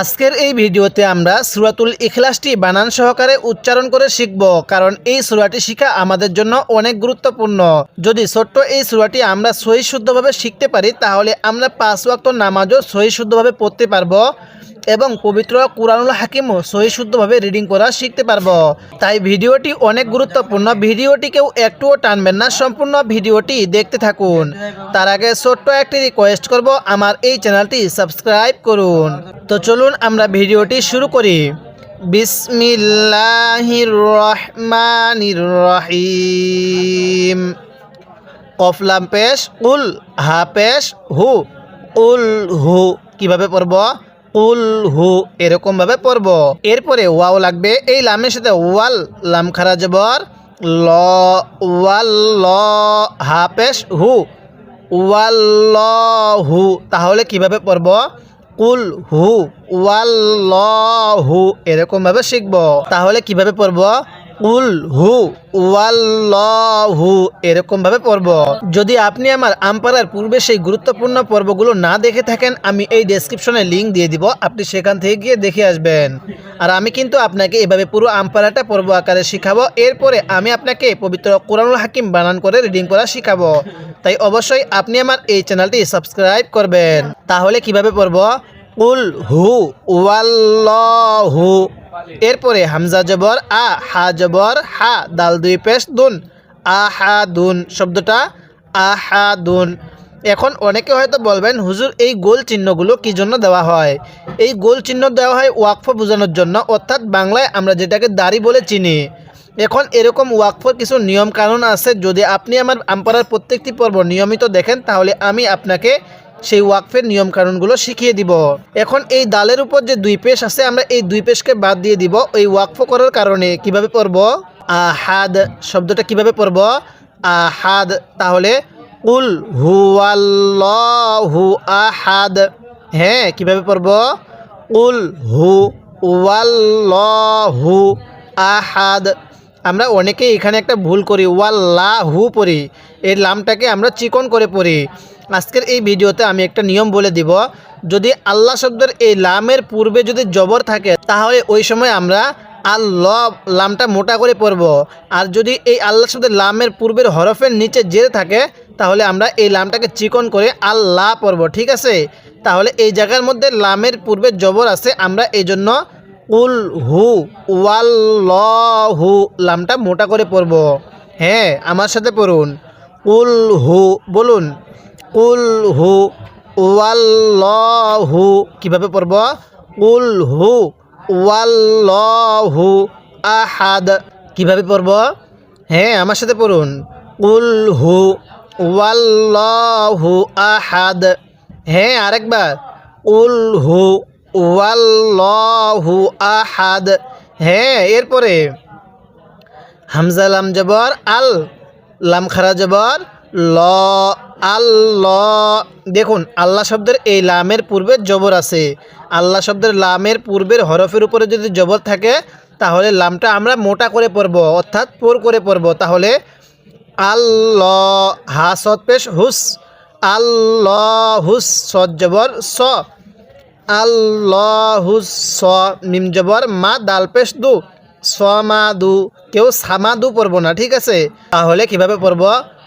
আজকের এই ভিডিওতে আমরা সুরাতুল ইখলাসটি বানান সহকারে উচ্চারণ করে শিখব, কারণ এই সুরাটি শিখা আমাদের জন্য অনেক গুরুত্বপূর্ণ। যদি ছোট্ট এই সুরাটি আমরা সহি শুদ্ধভাবে শিখতে পারি, তাহলে আমরা পাঁচ ওয়াক্ত নামাজও সহি শুদ্ধভাবে পড়তে পারব। এবং পবিত্র কুরআনুল হাকিমও সহি শুদ্ধভাবে রিডিং করা শিখতে পারব। তাই ভিডিওটি অনেক গুরুত্বপূর্ণ। ভিডিওটিকেও একটুও টানবেন না। সম্পূর্ণ ভিডিওটি দেখতে থাকুন। তার আগে ছোট্ট একটি রিকোয়েস্ট করব। আমার এই চ্যানেলটি সাবস্ক্রাইব করুন। তো চলুন আমরা ভিডিওটি শুরু করি। রহিম কফলাম পেশ, উল, হা, পেশ, হু, উল, হু। কীভাবে পড়ব? উল হু এরকম ভাবে পড়ব। এরপরে ওয়াও লাগবে, এই লামের সাথে ওয়াল, লাম খারা জবর, ল, ওয়াল, ল হাপেশ হু। ওয়াল, ল, হু, তাহলে কীভাবে পড়ব? কুল, হু, ওয়াল, ল, হু, এরকম ভাবে শিখব। তাহলে কীভাবে পড়ব? উল হু ওয়াল্লাহু এরকম ভাবে পড়ব। যদি আপনি আমার আমপাড়ার পূর্বে সেই গুরুত্বপূর্ণ পর্বগুলো না দেখে থাকেন, আমি এই ডেসক্রিপশনে লিঙ্ক দিয়ে দিব, আপনি সেখান থেকে গিয়ে দেখে আসবেন। আর আমি কিন্তু আপনাকে এভাবে পুরো আমপাড়াটা পর্ব আকারে শিখাবো। এরপরে আমি আপনাকে পবিত্র কোরআনুল হাকিম বানান করে রিডিং করা শিখাবো। তাই অবশ্যই আপনি আমার এই চ্যানেলটি সাবস্ক্রাইব করবেন। তাহলে কীভাবে পড়ব? উল হু ওয়াল্লাহু এরপরে হামজা জবর, আ, হা জবর, হা, দাল দুই পেশ, দুন আহা দুন শব্দটা আহা দুন। এখন অনেকে হয়তো বলবেন, হুজুর, এই গোল চিহ্নগুলো কি জন্য দেওয়া হয়? এই গোল চিহ্ন দেওয়া হয় ওয়াকফ বোঝানোর জন্য, অর্থাৎ বাংলায় আমরা যেটাকে দাড়ি বলে চিনি। এখন এরকম ওয়াকফর কিছু নিয়ম কানুন আছে, যদি আপনি আমার আমপাড়ার প্রত্যেকটি পর্ব নিয়মিত দেখেন, তাহলে আমি আপনাকে সেই ওয়াকফের নিয়ম কানুনগুলো শিখিয়ে দিব। এখন এই দালের উপর যে দুই পেশ আছে, আমরা এই দুই পেশকে বাদ দিয়ে দিব এই ওয়াকফ করার কারণে। কীভাবে পড়ব? আহাদ শব্দটা কীভাবে পড়ব? আহাদ তাহলে উল হুয়াল্লাহু আহাদ। হ্যাঁ কীভাবে পড়ব? উল হু ওয়াল্লাহু আহাদ। আমরা অনেকেই এখানে একটা ভুল করি, ওয়াল্লাহু পড়ি। এই লামটাকে আমরা চিকন করে পড়ি। আজকের এই ভিডিওতে আমি একটা নিয়ম বলে দিব, যদি আল্লাহ শব্দের এই লামের পূর্বে যদি জবর থাকে, তাহলে ওই সময় আমরা আল্লাহ লামটা মোটা করে পড়ব। আর যদি এই আল্লাহ শব্দের লামের পূর্বের হরফের নিচে জেরে থাকে, তাহলে আমরা এই লামটাকে চিকন করে আল্লাহ পড়ব, ঠিক আছে? তাহলে এই জায়গার মধ্যে লামের পূর্বে জবর আছে, আমরা এই জন্য উল হু, ওয়াল ল হু লামটা মোটা করে পড়ব। হ্যাঁ আমার সাথে পড়ুন। উল হু, বলুন। উল হু ওয়াল্লাহু। কীভাবে পড়ব? উল হু ওয়াল ওয়াল্লাহু আহাদ। কীভাবে পড়ব? হ্যাঁ আমার সাথে পড়ুন। উল হু ওয়াল ওয়াল্লাহু আহাদ। হ্যাঁ আরেকবার। উল হু ওয়াল ওয়াল্লাহু আহাদ। হ্যাঁ এরপরে। হামজা লাম জবর, আল লাম খারা জবর, ল আল্লাহ, দেখুন, আল্লাহ শব্দের এই লামের পূর্বে জবর আছে। আল্লাহ শব্দের লামের পূর্বের হরফের উপরে যদি জবর থাকে, তাহলে লামটা আমরা মোটা করে পড়ব, অর্থাৎ পোর করে পড়ব। তাহলে আল্লাহ, হা, সৎ, পেশ, হুস। আল্লাহ হুস সৎ, জবর, স। আল্লাহুস, স, মিম, জবর, মা, দাল, পেশ, দু। স, মা, দু। কেউ সামা দু পড়ব না, ঠিক আছে? তাহলে কীভাবে পড়ব?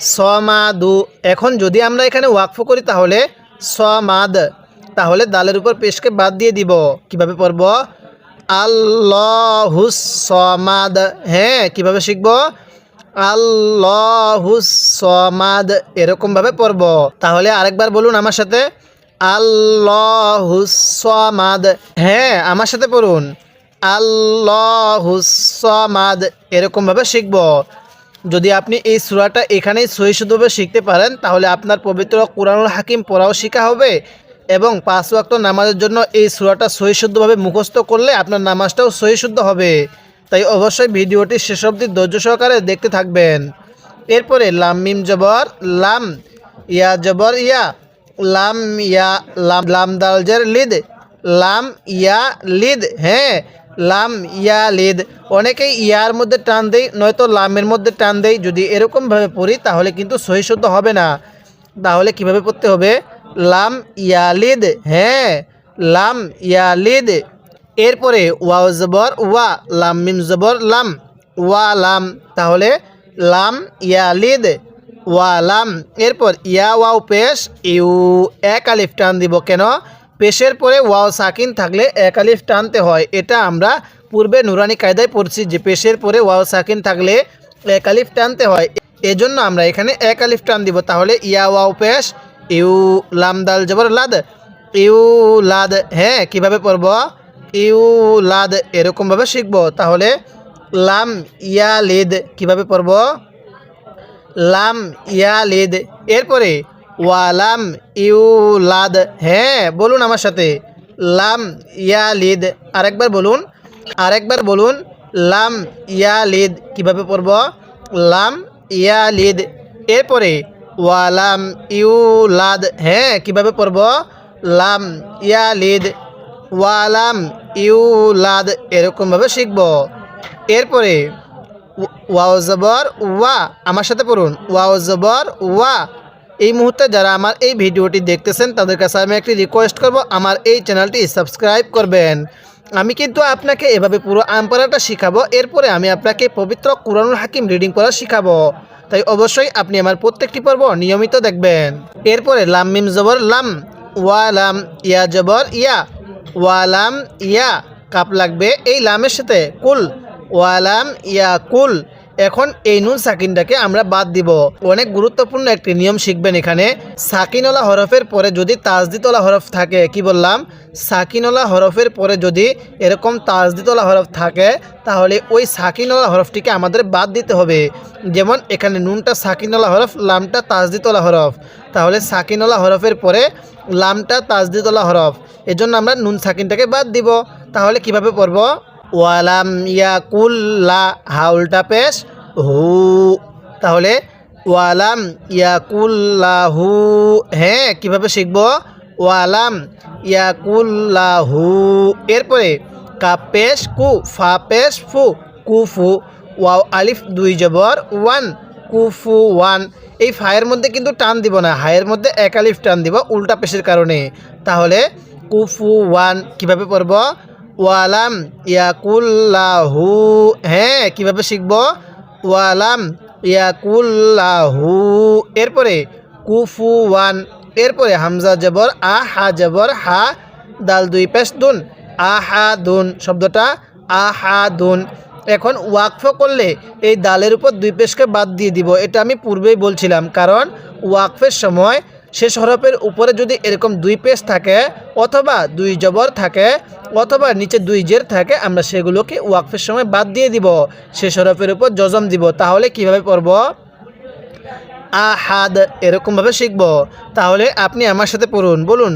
সমাদু। এখন যদি আমরা এখানে ওয়াকফ করি তাহলে সমাদ। তাহলে দালের উপর পেশকে বাদ দিয়ে দিব। কীভাবে পড়ব? আল্লাহুস সমাদ। হ্যাঁ কীভাবে শিখব? আল্লাহুস সমাদ। এরকমভাবে পড়ব। তাহলে আরেকবার বলুন আমার সাথে। আল্লাহুসমাদ হ্যাঁ আমার সাথে পড়ুন। আল্লাহুসমাদ এরকমভাবে শিখব। যদি আপনি এই সুরাটা এখানেই সহিশুদ্ধভাবে শিখতে পারেন, তাহলে আপনার পবিত্র কোরআনুল হাকিম পড়াও শেখা হবে এবং পাঁচ ওয়াক্ত নামাজের জন্য এই সুরাটা সহিশুদ্ধভাবে মুখস্থ করলে আপনার নামাজটাও সহিশুদ্ধ হবে। তাই অবশ্যই ভিডিওটি শেষ অবধি ধৈর্য সহকারে দেখতে থাকবেন। এরপরে লাম মিম জবর, লাম ইয়া জবর ইয়া, লাম ইয়া, লাম লাম দালজের লিদ, লাম ইয়া লিদ হ্যাঁ লাম, ইয়া, লিদ। অনেকেই ইয়ার মধ্যে টান দেয়, নয়তো লামের মধ্যে টান দেয়। যদি এরকমভাবে পড়ি, তাহলে কিন্তু সহিশুদ্ধ হবে না। তাহলে কীভাবে পড়তে হবে? লাম, ইয়া ইয়ালিদ হ্যাঁ লাম, ইয়া ইয়ালিদ এরপরে ওয়াও জবর, ওয়া, লাম, মিম জবর, লাম। ওয়া, লাম। তাহলে লাম, ইয়া ইয়ালিদ ওয়া, লাম। এরপর ইয়া, ওয়াও পেশ, ইউ, এক আলিফ টান দিব। কেন? পেশের পরে ওয়াও সাকিন থাকলে এক আলিফ টানতে হয়। এটা আমরা পূর্বে নুরানি কায়দায় পড়ছি যে পেশের পরে ওয়াও সাকিন থাকলে এক আলিফ টানতে হয়। এজন্য আমরা এখানে এক আলিফ টান দিব। তাহলে ইয়া ওয়াও পেশ, ইউ লাম দাল জবর লাদ, ইউ লাদ হ্যাঁ কীভাবে পড়ব? ইউ লাদ, এরকমভাবে শিখব। তাহলে লাম ইয়া লিদ, কীভাবে পড়ব? লাম ইয়ালিদ এরপরে ওয়ালাম ইউলাদ। হ্যাঁ বলুন আমার সাথে। লাম ইয়ালিদ। আরেকবার বলুন আরেকবার বলুন, লাম ইয়ালিদ। কীভাবে পড়ব? লাম ইয়ালিদ। এরপরে, ওয়ালাম ইউলাদ। হ্যাঁ কীভাবে পড়ব? লাম ইয়ালিদ। ওয়ালাম ইউলাদ। এরকমভাবে শিখব। এরপরে, ওয়াও জবর ওয়া। আমার সাথে পড়ুন। ওয়াও জবর ওয়া। এই মুহূর্তে যারা আমার এই ভিডিওটি দেখতেছেন, তাদের কাছে আমি একটি রিকোয়েস্ট করব, আমার এই চ্যানেলটি সাবস্ক্রাইব করবেন। আমি কিন্তু আপনাকে এভাবে পুরো আম পড়াটা শিখাবো, এরপরে আমি আপনাকে পবিত্র কুরআনুল হাকিম রিডিং করা শিখাবো। তাই অবশ্যই আপনি আমার প্রত্যেকটি পর্ব নিয়মিত দেখবেন। এরপরে লাম মিম জবর লাম, ওয়া লাম ইয়া জবর ইয়া, ওয়া লাম ইয়া, কাপ লাগবে এই লামের সাথে, কুল ওয়ালাম ইয়াকুল এখন এই নুন সাকিনটাকে আমরা বাদ দিব। অনেক গুরুত্বপূর্ণ একটি নিয়ম শিখবেন এখানে। সাকিনওয়ালা হরফের পরে যদি তাজদিতলা হরফ থাকে, কি বললাম? সাকিনওয়ালা হরফের পরে যদি এরকম তাজদিতলা হরফ থাকে, তাহলে ওই সাকিনওয়ালা হরফটিকে আমাদের বাদ দিতে হবে। যেমন এখানে নুনটা সাকিনওয়ালা হরফ, লামটা তাজদিতলা হরফ। তাহলে সাকিনওয়ালা হরফের পরে লামটা তাজদিতলা হরফ। এজন্য আমরা নুন সাকিনটাকে বাদ দিব। তাহলে কীভাবে পড়ব? ওয়ালাম ইয়াকুল্লা, হাউলটা পেশ, হু। তাহলে ওয়ালাম ইয়াকুল্লাহু হ্যাঁ কীভাবে শিখব? ওয়ালাম ইয়াকুল্লাহু। এরপরে কাপ পেশ কু, ফা পেশ ফু কুফু ওয়াও আলিফ দুই জবর, ওয়ান কুফু ওয়ান। এই ফায়ের মধ্যে কিন্তু টান দিব না, হায়ের মধ্যে এক আলিফ টান দিব, উল্টা পেশের কারণে। তাহলে কুফু ওয়ান, কীভাবে পড়ব? ওয়ালাম ইয়াকুল্লাহু হ্যাঁ কীভাবে শিখব? ওয়ালাম ইয়াকুল্লাহু, এরপরে কুফু ওয়ান এরপরে হামজা জবর আ হা জবর, হা, দাল দুই, পেশ, দুন আহা দুন শব্দটা আহা দুন এখন ওয়াকফ করলে এই দালের উপর দুই পেশকে বাদ দিয়ে দিব, এটা আমি পূর্বেই বলছিলাম, কারণ ওয়াকফের সময় শেষ হরফের উপরে যদি এরকম দুই পেশ থাকে, অথবা দুই জবর থাকে, অথবা নিচে দুই জের থাকে, আমরা সেগুলোকে ওয়াকফের সময় বাদ দিয়ে দিব। শেষ হরফের উপর জজম দিব। তাহলে কীভাবে পড়ব? আহাদ, এরকমভাবে শিখব। তাহলে আপনি আমার সাথে পড়ুন। বলুন,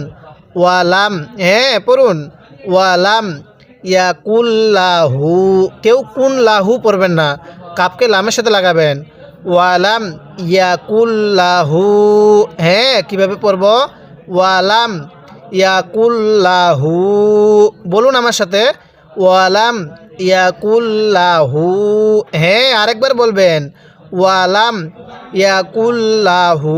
ওয়ালাম হ্যাঁ পড়ুন। ওয়ালাম, ইয়াকুল্লাহু, কেউ কুন লাহু পড়বেন না। কাপকে লামের সাথে লাগাবেন। ওয়ালাম ইয়াকুল্লাহু। হ্যাঁ কীভাবে পড়ব? ওয়ালাম ইয়াকুল্লাহু। বলুন আমার সাথে। ওয়ালাম ইয়াকুল্লাহু। হ্যাঁ আরেকবার বলবেন। ওয়ালাম ইয়াকুল্লাহু।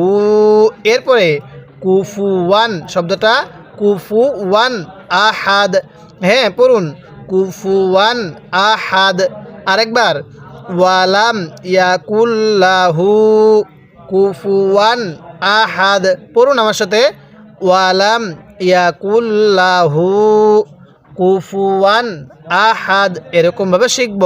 এরপরে কুফু ওয়ান শব্দটা কুফু ওয়ান আহাদ। হ্যাঁ পড়ুন। কুফু ওয়ান আহাদ। আরেকবার। ওয়ালাম ইয়াকুল্লাহু কুফুয়ান আহাদ। পড়ুন আমার সাথে। ওয়ালাম ইয়াকুল্লাহু কুফুয়ান আহাদ। এরকমভাবে শিখব।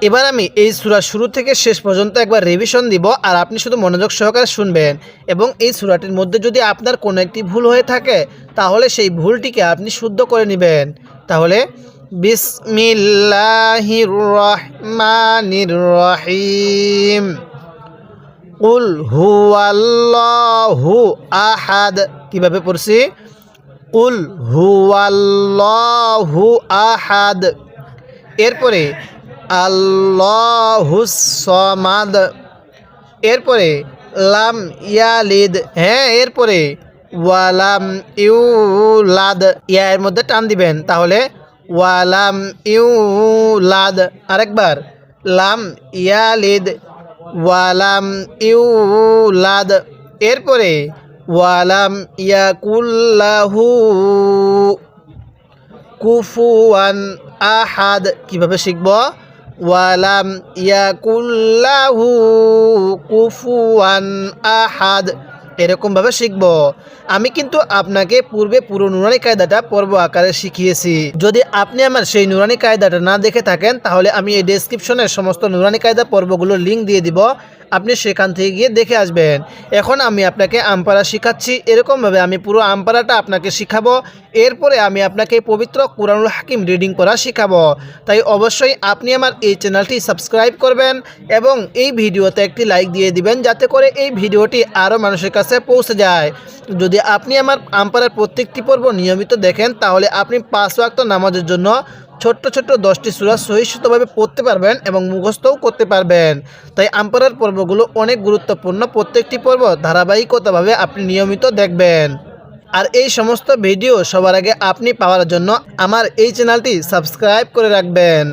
এবার আমি এই সূরা শুরু থেকে শেষ পর্যন্ত একবার রিভিশন দিব আর আপনি শুধু মনোযোগ সহকারে শুনবেন এবং এই সূরাটির মধ্যে যদি আপনার কোনো একটি ভুল হয়ে থাকে, তাহলে সেই ভুলটিকে আপনি শুদ্ধ করে নেবেন। তাহলে বিসমিল্লাহির রহমানির রহিম কুল আহাদ। কীভাবে পড়ছি? কুল হুয়াল্লাহু আহাদ। এরপরে আল্লাহুসমাদ এরপরে লাম ইয়ালিদ। হ্যাঁ এরপরে ওয়ালাম ইউলাদ। ইয়া এর মধ্যে টান দিবেন। তাহলে ওয়ালাম ইউলাদ, আরেকবার, লাম ইয়ালিদ, ওয়ালাম ইউলাদ, এরপরে, ওয়ালাম ইয়াকুল্লাহু কুফুয়ান আহাদ, কীভাবে শিখব? ওয়ালাম ইয়াকুল্লাহু কুফুয়ান আহাদ এরকমভাবে শিখব। আমি কিন্তু আপনাকে পূর্বে পুরো নুরানি কায়দাটা পর্ব আকারে শিখিয়েছি। যদি আপনি আমার সেই নুরানি কায়দাটা না দেখে থাকেন, তাহলে আমি এই ডেসক্রিপশনের সমস্ত নুরানি কায়দা পর্বগুলোর লিঙ্ক দিয়ে দিব। আপনি সেখান থেকে গিয়ে দেখে আসবেন। এখন আমি আপনাকে আমপারা শিখাচ্ছি। এরকমভাবে আমি পুরো আমপারাটা আপনাকে শিখাবো। এরপরে আমি আপনাকে পবিত্র কোরআনুল হাকিম রিডিং করা শিখাবো। তাই অবশ্যই আপনি আমার এই চ্যানেলটি সাবস্ক্রাইব করবেন এবং এই ভিডিওতে একটি লাইক দিয়ে দিবেন যাতে করে এই ভিডিওটি আরও মানুষের কাছে পৌঁছে যায়। যদি আপনি আমার আমপারার প্রত্যেকটি পর্ব নিয়মিত দেখেন, তাহলে আপনি পাঁচ ওয়াক্ত নামাজের জন্য ছোট্ট ছোট্ট দশটি সুরা সহিষ্ণুতভাবে পড়তে পারবেন এবং মুখস্থও করতে পারবেন। তাই আম্পারার পর্বগুলো অনেক গুরুত্বপূর্ণ। প্রত্যেকটি পর্ব ধারাবাহিকতাভাবে আপনি নিয়মিত দেখবেন। আর এই সমস্ত ভিডিও সবার আগে আপনি পাওয়ার জন্য আমার এই চ্যানেলটি সাবস্ক্রাইব করে রাখবেন।